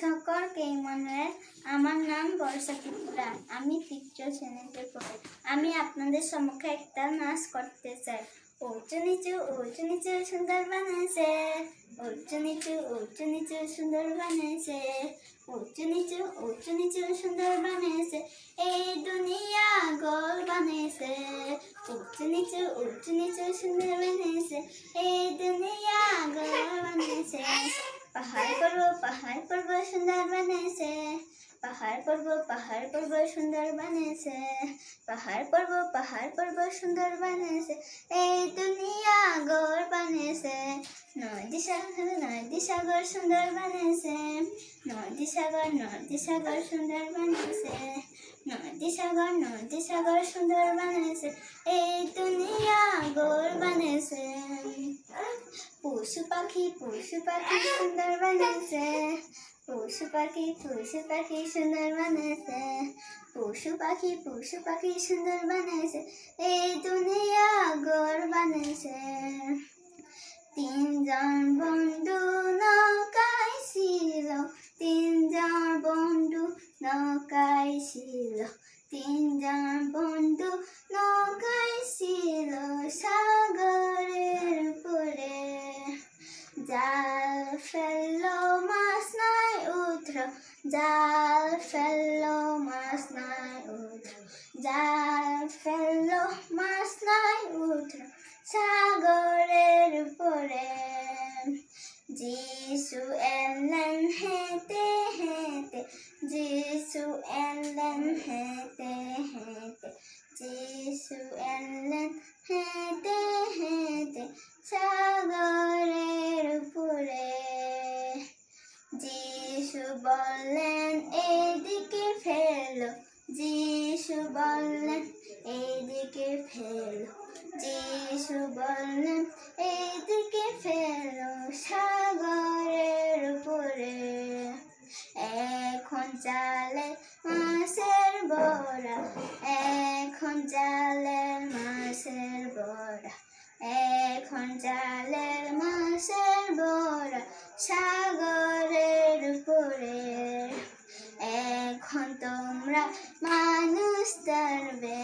সকলকে মনে আমার নাম বর্ষা ত্রিপুরা আমি তৃতীয় শ্রেণীতে পড়ি আমি আপনাদের সম্মুখে একটা নাচ করতে চাই। উঁচু নিচু উঁচু নিচু সুন্দর বানাইছে। উঁচু নিচু উঁচু নিচু সুন্দর বানাইছে। উঁচু নিচু উঁচু নিচু সুন্দর বানাইছে। এই দুনিয়া গোল বানাইছে। উঁচু নিচু উঁচু নিচু সুন্দর বানাইছে। এই দুনিয়া গোল বানাইছে। পাহাড় পর্বত পাহাড় পর্বত সুন্দর বানাইছে পাহাড় পর্বত পাহাড় পর্বত সুন্দর বানাইছে পাহাড় পর্বত পাহাড় পর্বত সুন্দর বানাইছে এই দুনিয়া গোর বানাইছে নদী সাগর নদী সাগর সুন্দর বানাইছে নদী সাগর নদী সাগর সুন্দর বানাইছে নদী সাগর নদী সাগর সুন্দর বানাইছে এই দুনিয়া গোর বানাইছে পশু পাখি পশু পাখি সুন্দর বানাইছে। পশু পাখি পশু পাখি সুন্দর বানাইছে। পশু পাখি পশু পাখি সুন্দর বানাইছে। এই দুনিয়া গোর বানাইছে। তিনজন বন্ধু নৌকায় তিনজন বন্ধু নৌকায় তিনজন বন্ধু নৌকায় জাল ফেললো মাছ নাই উঠল জাল ফেললো মাছ নাই উঠল জাল ফেললো মাছ নাই উঠল সাগরের উপরে যিশু এলেন হেঁটে হেঁটে যিশু এলেন হেঁটে হেঁটে যিশু এলেন হেঁটে হেঁটে চালে মাছের বড়া, এখন চালের মাছের বড়া, এখন চালের মাছের বড়া, সাগরের উপরে, এখন তোমরা মানুষ ধরবে,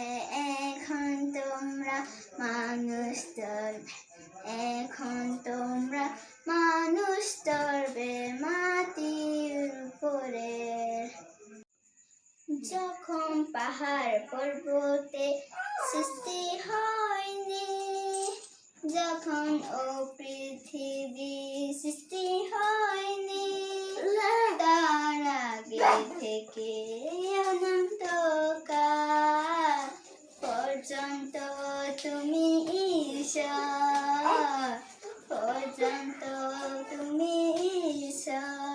এখন তোমরা মানুষ ধরবে, এখন তোমরা মানুষ ধরবে। যখন পাহাড় পর্বতে সৃষ্টি হয়নি, যখন ও পৃথিবী সৃষ্টি হয়নি তার আগে থেকে অনন্তকাল পর্যন্ত তুমি ঈশ্বর, পর্যন্ত তুমি ঈশ্বর।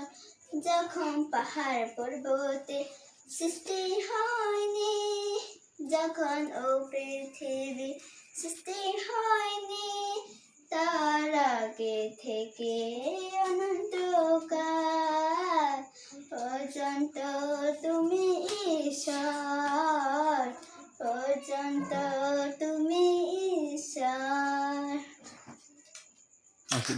যখন পাহাড় পর্বতে সৃষ্টি হয়নি যখন ও পৃথিবী। সৃষ্টি হয়নি তার আগে থেকে অনন্তকাল। পর্যন্ত তুমি ঈশ্বর পর্যন্ত তুমি ঈশ্বর। আচ্ছা।